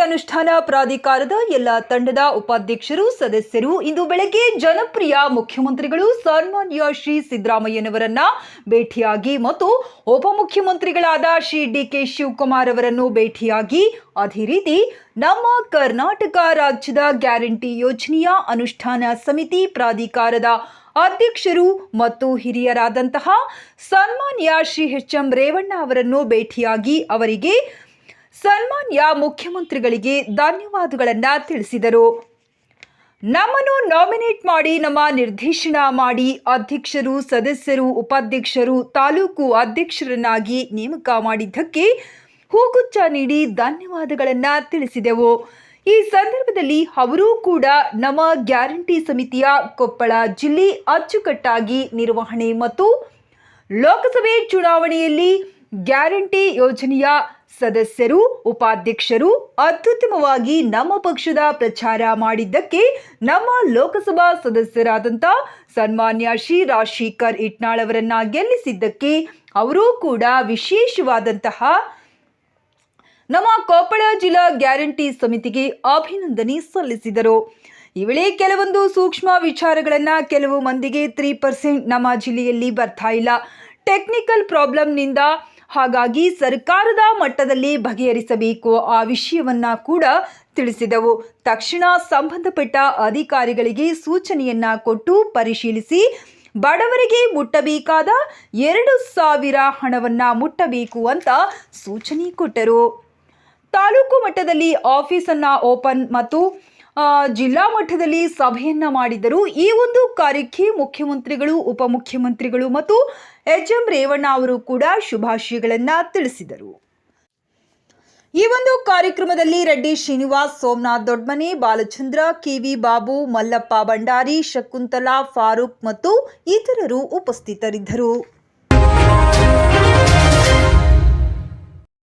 ಅನುಷ್ಠಾನ ಪ್ರಾಧಿಕಾರದ ಎಲ್ಲ ತಂಡದ ಉಪಾಧ್ಯಕ್ಷರು, ಸದಸ್ಯರು ಇಂದು ಬೆಳಗ್ಗೆ ಜನಪ್ರಿಯ ಮುಖ್ಯಮಂತ್ರಿಗಳು ಸನ್ಮಾನ್ಯ ಶ್ರೀ ಸಿದ್ದರಾಮಯ್ಯನವರನ್ನ ಭೇಟಿಯಾಗಿ ಮತ್ತು ಉಪಮುಖ್ಯಮಂತ್ರಿಗಳಾದ ಶ್ರೀ ಡಿ ಕೆ ಶಿವಕುಮಾರ್ ಅವರನ್ನು ಭೇಟಿಯಾಗಿ ಅದೇ ರೀತಿ ನಮ್ಮ ಕರ್ನಾಟಕ ರಾಜ್ಯದ ಗ್ಯಾರಂಟಿ ಯೋಜನೆಯ ಅನುಷ್ಠಾನ ಸಮಿತಿ ಪ್ರಾಧಿಕಾರದ ಅಧ್ಯಕ್ಷರು ಮತ್ತು ಹಿರಿಯರಾದಂತಹ ಸನ್ಮಾನ್ಯ ಶ್ರೀ ಎಚ್ ಎಂ ರೇವಣ್ಣ ಅವರನ್ನು ಭೇಟಿಯಾಗಿ ಅವರಿಗೆ ಸನ್ಮಾನ್ಯ ಮುಖ್ಯಮಂತ್ರಿಗಳಿಗೆ ಧನ್ಯವಾದಗಳನ್ನು ತಿಳಿಸಿದರು. ನಮ್ಮನ್ನು ನಾಮಿನೇಟ್ ಮಾಡಿ ನಮ್ಮ ನಿರ್ದೇಶನ ಮಾಡಿ ಅಧ್ಯಕ್ಷರು, ಸದಸ್ಯರು, ಉಪಾಧ್ಯಕ್ಷರು, ತಾಲೂಕು ಅಧ್ಯಕ್ಷರನ್ನಾಗಿ ನೇಮಕ ಮಾಡಿದ್ದಕ್ಕೆ ಹೂಗುಚ್ಚ ನೀಡಿ ಧನ್ಯವಾದಗಳನ್ನು ತಿಳಿಸಿದೆವು. ಈ ಸಂದರ್ಭದಲ್ಲಿ ಅವರೂ ಕೂಡ ನಮ್ಮ ಗ್ಯಾರಂಟಿ ಸಮಿತಿಯ ಕೊಪ್ಪಳ ಜಿಲ್ಲೆ ಅಚ್ಚುಕಟ್ಟಾಗಿ ನಿರ್ವಹಣೆ ಮತ್ತು ಲೋಕಸಭೆ ಚುನಾವಣೆಯಲ್ಲಿ ಗ್ಯಾರಂಟಿ ಯೋಜನೆಯ ಸದಸ್ಯರು, ಉಪಾಧ್ಯಕ್ಷರು ಅತ್ಯುತ್ತಮವಾಗಿ ನಮ್ಮ ಪಕ್ಷದ ಪ್ರಚಾರ ಮಾಡಿದ್ದಕ್ಕೆ ನಮ್ಮ ಲೋಕಸಭಾ ಸದಸ್ಯರಾದಂಥ ಸನ್ಮಾನ್ಯ ಶ್ರೀ ರಾಜಶೇಖರ್ ಇಟ್ನಾಳ್ ಅವರನ್ನ ಗೆಲ್ಲಿಸಿದ್ದಕ್ಕೆ ಅವರೂ ಕೂಡ ವಿಶೇಷವಾದಂತಹ ನಮ್ಮ ಕೊಪ್ಪಳ ಜಿಲ್ಲಾ ಗ್ಯಾರಂಟಿ ಸಮಿತಿಗೆ ಅಭಿನಂದನೆ ಸಲ್ಲಿಸಿದರು. ಈ ವೇಳೆ ಕೆಲವೊಂದು ಸೂಕ್ಷ್ಮ ವಿಚಾರಗಳನ್ನು ಕೆಲವು ಮಂದಿಗೆ ತ್ರೀ ಪರ್ಸೆಂಟ್ ನಮ್ಮ ಜಿಲ್ಲೆಯಲ್ಲಿ ಬರ್ತಾ ಇಲ್ಲ. ಟೆಕ್ನಿಕಲ್ ಪ್ರಾಬ್ಲಮ್ನಿಂದ ಹಾಗಾಗಿ ಸರ್ಕಾರದ ಮಟ್ಟದಲ್ಲಿ ಬಗೆಹರಿಸಬೇಕು ಆ ವಿಷಯವನ್ನು ಕೂಡ ತಿಳಿಸಿದವು. ತಕ್ಷಣ ಸಂಬಂಧಪಟ್ಟ ಅಧಿಕಾರಿಗಳಿಗೆ ಸೂಚನೆಯನ್ನ ಕೊಟ್ಟು ಪರಿಶೀಲಿಸಿ ಬಡವರಿಗೆ ಮುಟ್ಟಬೇಕಾದ ಎರಡು ಸಾವಿರ ಹಣವನ್ನ ಮುಟ್ಟಬೇಕು ಅಂತ ಸೂಚನೆ ಕೊಟ್ಟರು. ತಾಲೂಕು ಮಟ್ಟದಲ್ಲಿ ಆಫೀಸನ್ನು ಓಪನ್ ಮತ್ತು ಜಿಲ್ಲಾ ಮಟ್ಟದಲ್ಲಿ ಸಭೆಯನ್ನ ಮಾಡಿದರು ಈ ಒಂದು ಕಾರ್ಯಕ್ಕೆ ಮುಖ್ಯಮಂತ್ರಿಗಳು, ಉಪಮುಖ್ಯಮಂತ್ರಿಗಳು ಮತ್ತು ಎಚ್ ಎಂ ರೇವಣ್ಣ ಅವರು ಕೂಡ ಶುಭಾಶಯಗಳನ್ನು ತಿಳಿಸಿದರು. ಈ ಒಂದು ಕಾರ್ಯಕ್ರಮದಲ್ಲಿ ರೆಡ್ಡಿ ಶ್ರೀನಿವಾಸ್, ಸೋಮನಾಥ್ ದೊಡ್ಮನೆ, ಬಾಲಚಂದ್ರ, ಕೆವಿ ಬಾಬು, ಮಲ್ಲಪ್ಪ ಭಂಡಾರಿ, ಶಕುಂತಲಾ, ಫಾರೂಕ್ ಮತ್ತು ಇತರರು ಉಪಸ್ಥಿತರಿದ್ದರು.